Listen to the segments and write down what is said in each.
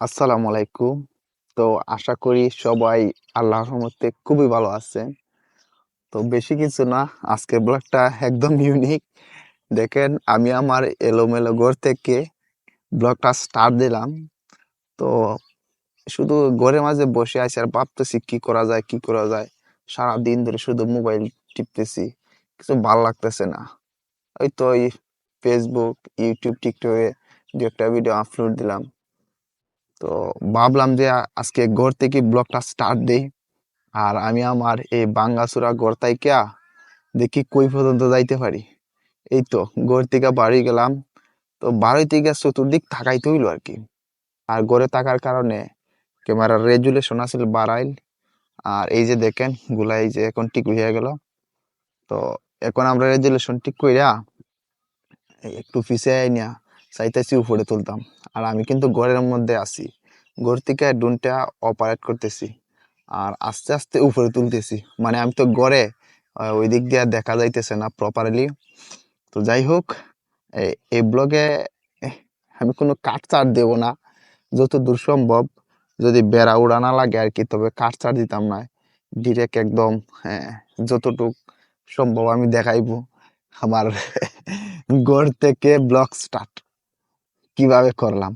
আসসালামু আলাইকুম। তো আশা করি সবাই আল্লাহর রহমতে খুবই ভালো আছেন তো বেশি কিছু না আজকে ব্লগটা একদম ইউনিক দেখেন, আমি আমার এলোমেলো ঘর থেকে ব্লগটা স্টার্ট দিলাম। তো শুধু ঘরের মাঝে বসে আছি আর ভাবতেছি কি করা যায়, কি করা যায়। সারা দিন ধরে শুধু মোবাইল টিপতেছি, কিছু ভালো লাগতেছে না। ওই তো ওই ফেসবুক ইউটিউব টিকটকে দু একটা ভিডিও আপলোড দিলাম। তো ভাবলাম যে আজকে ঘর থেকে ব্লগটা স্টার্ট দেই। আর আমি আমার এই বাঙ্গাসুরা ঘর থেকে দেখি কই পর্যন্ত যাইতে পারি। এই তো ঘর থেকে বাড়ি গেলাম। তো বাড়ি থেকে চতুর্দিক তাকাইতে হইল আর কি আর ঘরে থাকার কারণে ক্যামেরার রেজুলেশন আসলে বাড়াইল। আর এই যে দেখেন, গুলাই যে এখন ঠিক হয়ে গেল। তো এখন আমরা রেজুলেশন ঠিক কইরা একটু পিছিয়ে আইনা। চাইতেছি উপরে তুলতাম। আর আমি কিন্তু ঘরের মধ্যে আছি। ঘর থেকে ড্রোনটা অপারেট করতেছি। আর আস্তে আস্তে উপরে তুলতেছি। মানে আমি তো ঘরে ওই দিক দিয়ে দেখা যাইতেছে না প্রপারলি তো যাই হোক এই ব্লগে আমি কোনো কাট চার্ট দেবো না। যত দূর সম্ভব, যদি বেড়া উড়ানা লাগে আর কি, তবে কাট চার্ট দিতাম না। ডিরেক্ট একদম যতটুক সম্ভব আমি দেখাইবো। আমার ঘর থেকে ব্লগ স্টার্ট কীভাবে করলাম?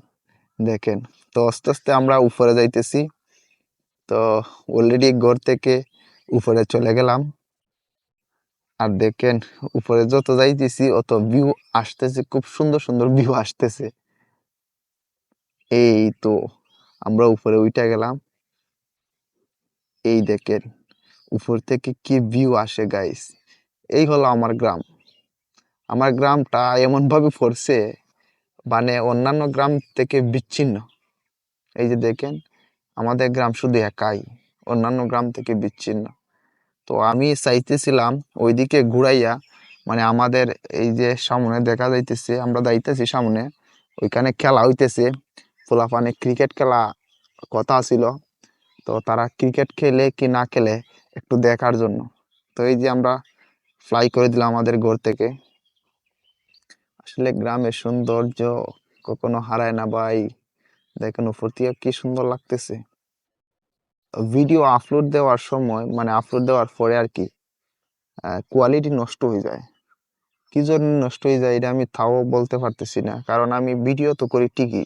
দেখেন, তো আস্তে আস্তে আমরা উপরে যাইতেছি। তো অলরেডি ঘর থেকে উপরে চলে গেলাম। আর দেখেন, উপরে যত যাইতেছি, অত ভিউ আসতেছে, খুব সুন্দর সুন্দর ভিউ আসতেছে। এই তো আমরা উপরে উঠে গেলাম। এই দেখেন, উপর থেকে কি ভিউ আসে গাইস এই হলো আমার গ্রাম। আমার গ্রামটা এমন ভাবে পড়ছে মানে অন্যান্য গ্রাম থেকে বিচ্ছিন্ন। এই যে দেখেন, আমাদের গ্রাম শুধু একাই, অন্যান্য গ্রাম থেকে বিচ্ছিন্ন। তো আমি চাইতেছিলাম ওইদিকে ঘুরাইয়া মানে আমাদের এই যে সামনে দেখা যাইতেছে, আমরা যাইতেছি সামনে, ওইখানে খেলা হইতেছে। পোলাপানে ক্রিকেট খেলা কথা ছিল তো তারা ক্রিকেট খেলে কি না খেলে একটু দেখার জন্য। তো এই যে আমরা ফ্লাই করে দিলাম আমাদের ঘর থেকে। আসলে গ্রামের সৌন্দর্য কখনো হারায় না ভাই। দেখেন উপর কি সুন্দর লাগতেছে। ভিডিও আপলোড দেওয়ার সময় মানে আপলোড দেওয়ার পরে আর কি কোয়ালিটি নষ্ট হয়ে যায়। কি জন্য নষ্ট হয়ে যায় এটা আমি তাও বলতে পারতেছি না। কারণ আমি ভিডিও তো করি ঠিকই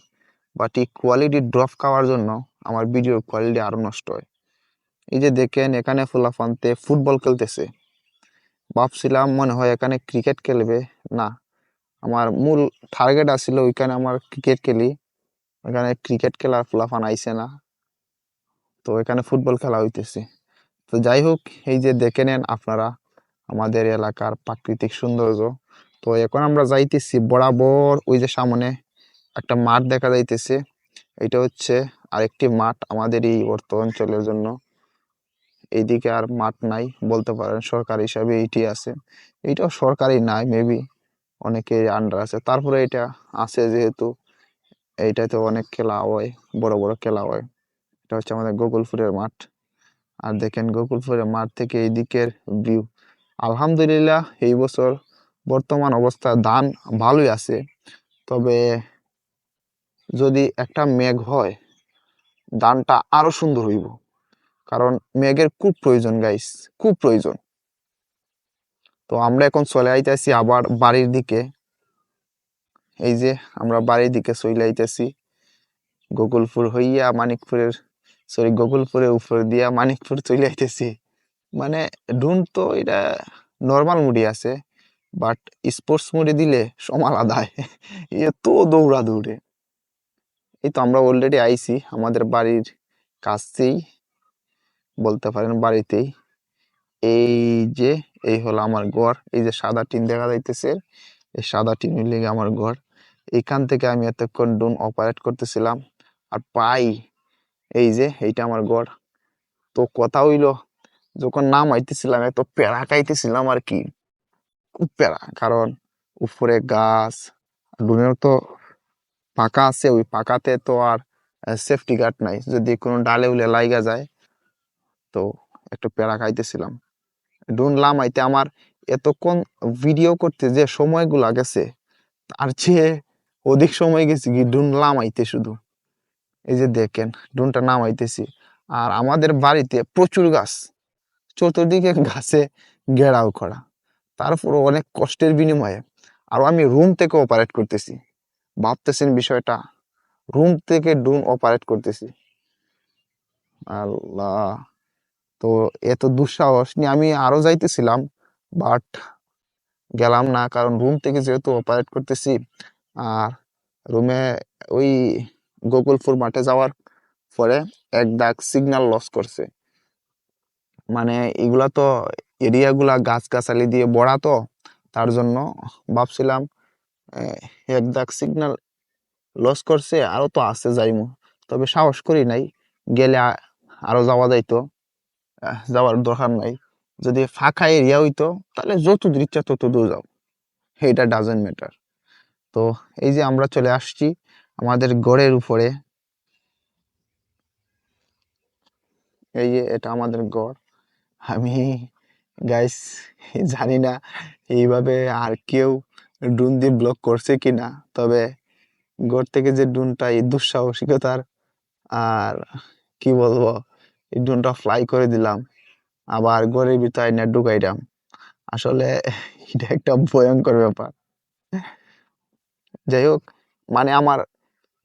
বাট এই কোয়ালিটি ড্রপ খাওয়ার জন্য আমার ভিডিওর কোয়ালিটি আরও নষ্ট হয়। এই যে দেখেন এখানে ফুলাফান্তে ফুটবল খেলতেছে। ভাবছিলাম মনে হয় এখানে ক্রিকেট খেলবে। না আমার মূল টার্গেট আছিল ওইখানে আমার ক্রিকেট খেলি। ওইখানে ক্রিকেট খেলার ফুলাফান আইসে না। তো এখানে ফুটবল খেলা হইতেছে। তো যাই হোক, এই যে দেখে নেন আপনারা আমাদের এলাকার প্রাকৃতিক সৌন্দর্য। তো এখন আমরা যাইতেছি বরাবর ওই যে সামনে একটা মাঠ দেখা যাইতেছে। এটা হচ্ছে আরেকটি মাঠ আমাদের এই অর্থ অঞ্চলের জন্য। এইদিকে আর মাঠ নাই, বলতে পারেন সরকারি হিসাবে এইটি আছে। এইটাও সরকারি নাই মেবি অনেকের আন্ডার আছে। তারপরে এটা আছে যেহেতু, এইটাতে অনেক খেলা হয়, বড় বড় খেলা হয়। এটা হচ্ছে আমাদের গোকুলপুরের মাঠ। আর দেখেন গোকুলপুরের মাঠ থেকে এই দিকের ভিউ আলহামদুলিল্লাহ, এই বছর বর্তমান অবস্থা ধান ভালোই আছে। তবে যদি একটা মেঘ হয়, ধানটা আরও সুন্দর হইব। কারণ মেঘের খুব প্রয়োজন গাইস খুব প্রয়োজন। তো আমরা এখন চলে আইতেছি আবার বাড়ির দিকে। এই যে আমরা বাড়ির দিকে চলে আইতেছি গোকুলপুর হইয়া মানিকপুরের সরি গোকুলপুরের উপর দিয়া মানিকপুর চলে আইতেছি। মানে ডুন তো এটা নর্মাল মুডি আছে বাট স্পোর্টস মুডি দিলে সম আলাদায় এত দৌড়া দৌড়ে এই তো আমরা অলরেডি আইছি, আমাদের বাড়ির কাছেই, বলতে পারেন বাড়িতেই। এই যে এই হলো আমার ঘর। এই যে সাদা টিন দেখা যাইতেছে, এই সাদা টিনের লেগে আমার ঘর। এইখান থেকে আমি এতক্ষণ ড্রোন অপারেট করতেছিলাম আর পাই এই যে এইটা আমার ঘর। তো কথা হইল, যখন নাম আইতেছিলাম, এত প্যারা খাইতেছিলাম আর কি। খুব প্যারা, কারণ উপরে গাছ ড্রোনের তো পাকা আছে, ওই পাকাতে তো আর সেফটি গার্ড নাই। যদি কোনো ডালে উলে লাইগা যায়, তো একটু প্যারা খাইতেছিলাম। ড্রোন লামাইতে আমার এতক্ষণ ভিডিও করতে যে সময়গুলা গেছে, তার চেয়ে অধিক সময় গেছে কি ড্রোন লামাইতে শুধু। এই যে দেখেন ড্রোনটা নামাইতেছি। আর আমাদের বাড়িতে প্রচুর গাছ, চতুর্দিকে গাছে ঘেরাও করা। তারপর অনেক কষ্টের বিনিময়ে। আর আমি রুম থেকে অপারেট করতেছি। ভাবতেছেন বিষয়টা রুম থেকে ডুন অপারেট করতেছি। আল্লাহ। তো এত দুঃসাহস নিয়ে আমি আরও যাইতেছিলাম বাট গেলাম না, কারণ রুম থেকে যেহেতু অপারেট করতেছি, আর রুমে ওই গোকুলপুর মাঠে যাওয়ার পরে এক দাগ সিগন্যাল লস করছে। মানে এগুলা তো এরিয়াগুলা গাছ গাছালি দিয়ে বড়া তো, তার জন্য ভাবছিলাম এক দাগ সিগন্যাল লস করছে, আরও তো আছে যাইমু। তবে সাহস করি নাই, গেলে আ- আরও যাওয়া যাইতো। যাওয়ার দরকার নাই। যদি ফাঁকা এরিয়া হইতো, তাহলে যত দূর ইচ্ছা তত দূর যাও। এটা ডাজেন্ট ম্যাটার তো এই যে আমরা চলে আসছি আমাদের গড়ের উপরে। এই যে এটা আমাদের গড়। আমি গাইস জানি না এইভাবে আর কেউ ডুন দিয়ে ব্লক করছে কিনা, তবে গড় থেকে যে ডুনটা এই দুঃসাহসিকতার, আর কি বলব? এই ড্রোনটা ফ্লাই করে দিলাম, আবার গড়ের ভিতরে নেট ঢুকাইলাম। আসলে এটা একটা ভয়ঙ্কর ব্যাপার। যাই হোক মানে আমার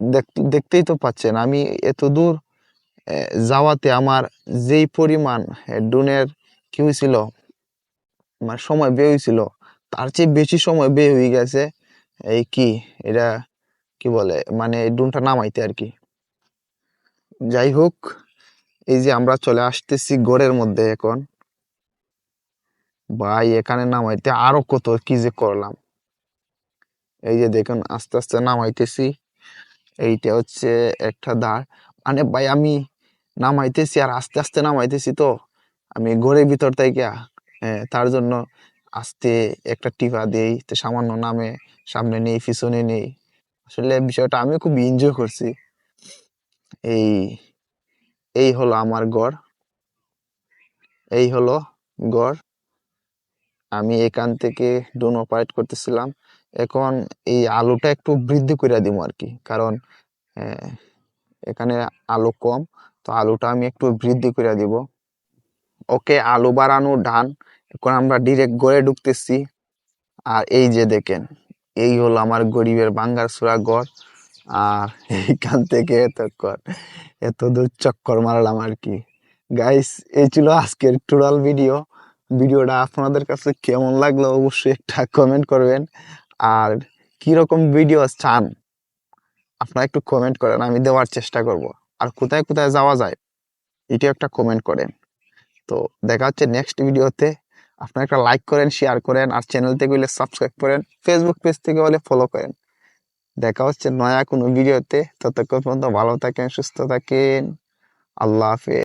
দেখ- দেখতেই তো পাচ্ছেন, আমি এত দূর যাওয়াতে আমার যেই পরিমাণ ড্রোনের কি হয়েছিল মানে সময় ব্যয় হয়েছিল, তার চেয়ে বেশি সময় ব্যয় হয়ে গেছে, এই কি, এটা কি বলে মানে ড্রোনটা নামাইতে আর কি। যাই হোক এই যে আমরা চলে আসতেছি গড়ের মধ্যে এখন। ভাই, এখানে নামাইতে আরও কত কি যে করলাম। এই যে দেখুন, আস্তে আস্তে নামাইতেছি। এইটা হচ্ছে একটা দাঁড় মানে ভাই, আমি নামাইতেছি আর আস্তে আস্তে নামাইতেছি তো। আমি ঘরের ভিতর থেকে তার জন্য আস্তে একটা টিপা দেই, তো সামান্য নামে, সামনে নেই, পিছনে নেই। আসলে বিষয়টা আমি খুব এনজয় করছি। এই এই হলো আমার গড় এই হলো গড়। আমি এখান থেকে ড্রোন অপারেট করতেছিলাম। এখন এই আলোটা একটু বৃদ্ধি করে দিব আর কি কারণ আহ, এখানে আলো কম তো আলোটা আমি একটু বৃদ্ধি করে দিব। ওকে আলো বাড়ানো ডান। এখন আমরা ডিরেক্ট গড়ে ঢুকতেছি। আর এই যে দেখেন এই হলো আমার গরিবের বাঙ্গার সুরা গড়। আর এইখান থেকে এতক্ষণ এত দূর চক্কর মারলাম আর কি। গাইস এই ছিল আজকের টোটাল ভিডিও ভিডিওটা আপনাদের কাছে কেমন লাগল অবশ্যই একটা কমেন্ট করবেন। আর কি রকম ভিডিও চান আপনারা একটু কমেন্ট করেন, আমি দেওয়ার চেষ্টা করব। আর কোথায় কোথায় যাওয়া যায়, এটিও একটা কমেন্ট করেন। তো দেখা হচ্ছে নেক্সট ভিডিওতে আপনারা একটা লাইক করেন শেয়ার করেন, আর চ্যানেল থেকে হলে সাবস্ক্রাইব করেন। ফেসবুক পেজ থেকে হলে ফলো করেন। দেখা হচ্ছে নয়া কোনো ভিডিওতে। ততক্ষণ পর্যন্ত ভালো থাকেন সুস্থ থাকেন। আল্লাহ হাফেজ।